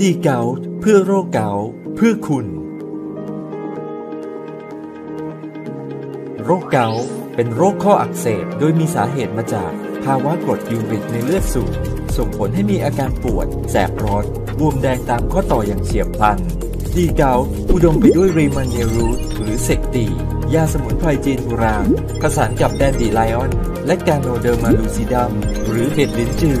ดีเกาต์เพื่อโรคเกาต์เพื่อคุณ โรคเกาต์เป็นโรคข้ออักเสบโดยมีสาเหตุมาจากภาวะกรดยูริกในเลือดสูง ส่งผลให้มีอาการปวด แสบร้อนบวมแดงตามข้อต่ออย่างเฉียบพลัน ดีเกาอุดมไปด้วยรีมันเยรูทหรือเซกตี ยาสมุนไพรจีนโบราณผสานกับแดนดีไลออน และกาโนเดอร์มาลูซิดัมหรือเห็ดลิ้นจือ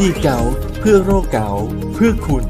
ดีเกาเพื่อโรคเกาเพื่อคุณ